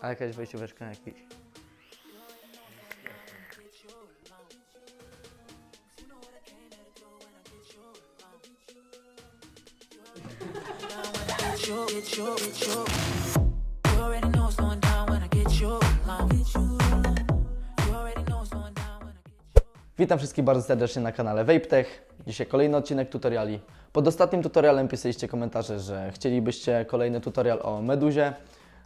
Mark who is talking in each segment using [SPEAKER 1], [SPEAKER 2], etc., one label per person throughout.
[SPEAKER 1] A jakaś wejścióweczka jakiś. Witam wszystkich bardzo serdecznie na kanale VapeTech. Dzisiaj kolejny odcinek tutoriali. Pod ostatnim tutorialem pisaliście komentarze, że chcielibyście kolejny tutorial o meduzie,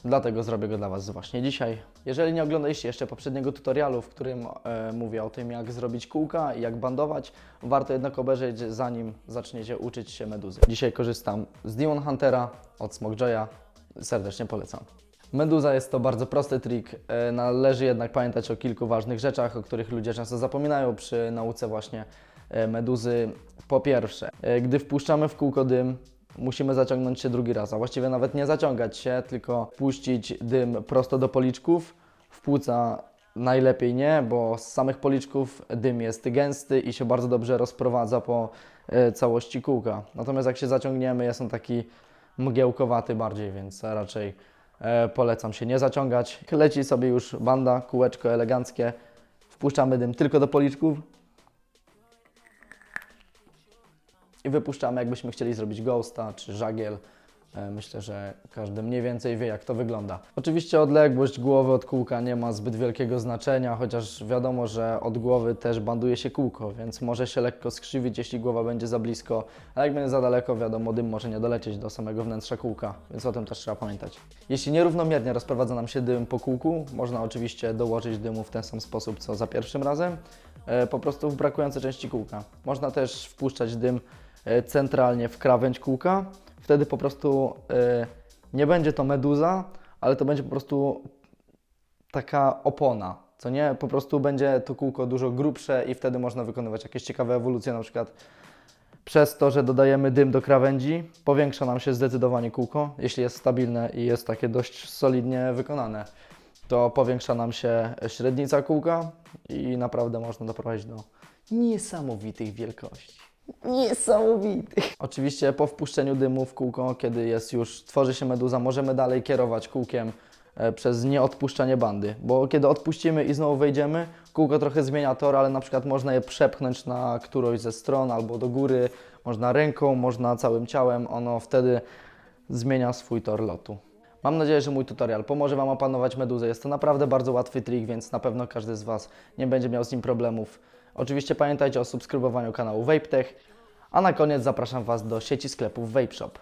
[SPEAKER 1] dlatego zrobię go dla Was właśnie dzisiaj. Jeżeli nie oglądaliście jeszcze poprzedniego tutorialu, w którym e, mówię o tym, jak zrobić kółka i jak bandować, warto jednak obejrzeć, zanim zaczniecie uczyć się meduzy. Dzisiaj korzystam z Demon Huntera od Smokejoya. Serdecznie polecam. Meduza jest to bardzo prosty trik. E, Należy jednak pamiętać o kilku ważnych rzeczach, o których ludzie często zapominają przy nauce właśnie e, meduzy. Po pierwsze, e, gdy wpuszczamy w kółko dym, musimy zaciągnąć się drugi raz, a właściwie nawet nie zaciągać się, tylko puścić dym prosto do policzków. W płuca najlepiej nie, bo z samych policzków dym jest gęsty i się bardzo dobrze rozprowadza po e, całości kółka. Natomiast jak się zaciągniemy, jest on taki mgiełkowaty bardziej, więc raczej e, polecam się nie zaciągać. Leci sobie już banda, kółeczko eleganckie. Wpuszczamy dym tylko do policzków. I wypuszczamy, jakbyśmy chcieli zrobić ghosta czy żagiel. E, Myślę, że każdy mniej więcej wie, jak to wygląda. Oczywiście odległość głowy od kółka nie ma zbyt wielkiego znaczenia, chociaż wiadomo, że od głowy też banduje się kółko, więc może się lekko skrzywić, jeśli głowa będzie za blisko, a jak będzie za daleko, wiadomo, dym może nie dolecieć do samego wnętrza kółka, więc o tym też trzeba pamiętać. Jeśli nierównomiernie rozprowadza nam się dym po kółku, można oczywiście dołożyć dymu w ten sam sposób, co za pierwszym razem, e, po prostu w brakujące części kółka. Można też wpuszczać dym centralnie w krawędź kółka. Wtedy po prostu e, nie będzie to meduza, ale to będzie po prostu taka opona, co nie? Po prostu będzie to kółko dużo grubsze i wtedy można wykonywać jakieś ciekawe ewolucje, na przykład przez to, że dodajemy dym do krawędzi, powiększa nam się zdecydowanie kółko, jeśli jest stabilne i jest takie dość solidnie wykonane. To powiększa nam się średnica kółka i naprawdę można doprowadzić do niesamowitych wielkości. Niesamowitych. Oczywiście po wpuszczeniu dymu w kółko, kiedy jest już, tworzy się meduza, możemy dalej kierować kółkiem e, przez nieodpuszczanie bandy, bo kiedy odpuścimy i znowu wejdziemy, kółko trochę zmienia tor, ale na przykład można je przepchnąć na którąś ze stron albo do góry, można ręką, można całym ciałem, ono wtedy zmienia swój tor lotu. Mam nadzieję, że mój tutorial pomoże Wam opanować meduzę. Jest to naprawdę bardzo łatwy trik, więc na pewno każdy z Was nie będzie miał z nim problemów. Oczywiście pamiętajcie o subskrybowaniu kanału VapeTech, a na koniec zapraszam Was do sieci sklepów VapeShop.